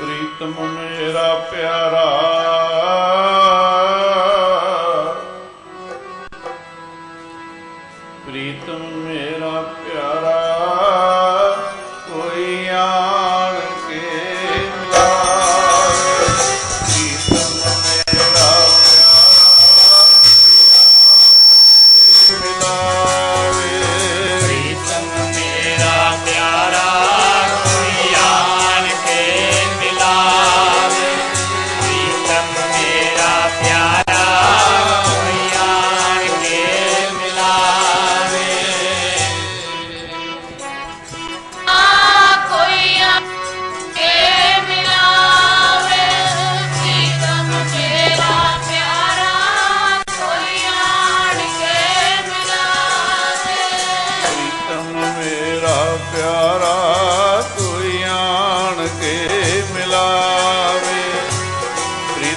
ਪ੍ਰੀਤ ਮੇਰਾ ਪਿਆਰਾ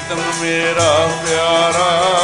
ਪ੍ਰੀਤਮ ਮੇਰਾ ਪਿਆਰਾ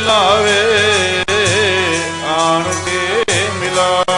ਮਿਲਾਵੇ ਆਣ ਕੇ ਮਿਲਾ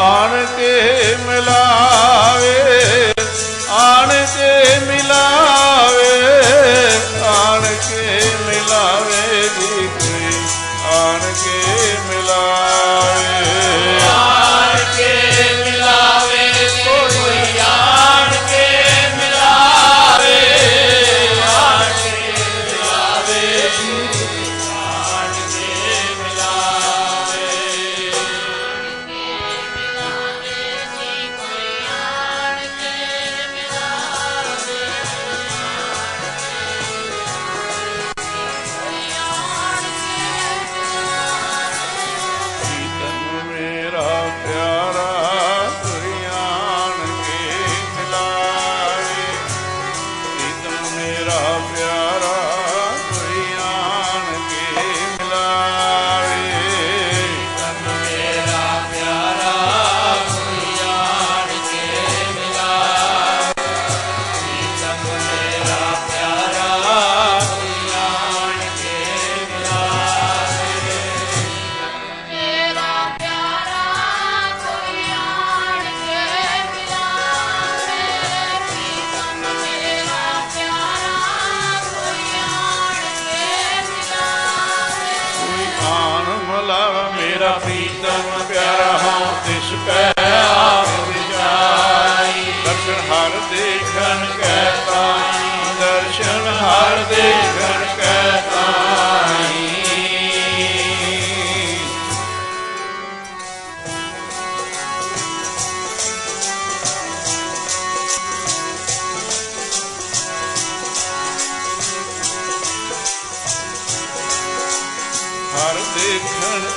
ਆਣ ਕੇ ਮਿਲਾਵੇ। ਲਾਵ ਮੇਰਾ ਪ੍ਰੀਤਮ, ਪਿਆਰਾ ਹਉ ਤਿਸ ਪੈ ਆਪ ਵਿਚਾਈ ਦਰਸ਼ਨ ਹਰ ਦੇਖਣ, ਕੈ ਪਾਈ। ਦਰਸ਼ਨ ਹਰ ਦੇਖਣ, ਕੈ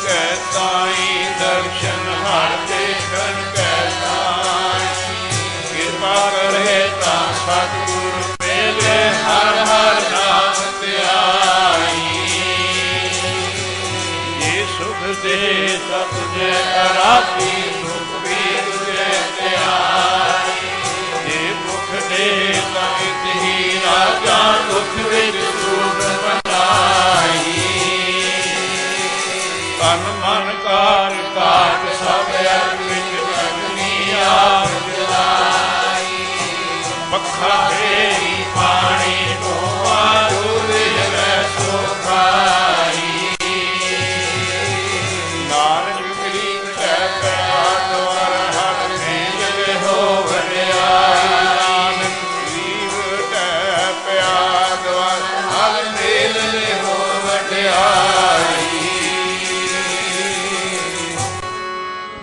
ਕੈ ਤਾਈ ਦਰਸ਼ਨ ਹਰ ਦੇਖਣ ਕੈ ਤਾਈ ਕਿਰਪਾ ਕਰੇ ਤਾਂ ਸਤਿਗੁਰ 살았다.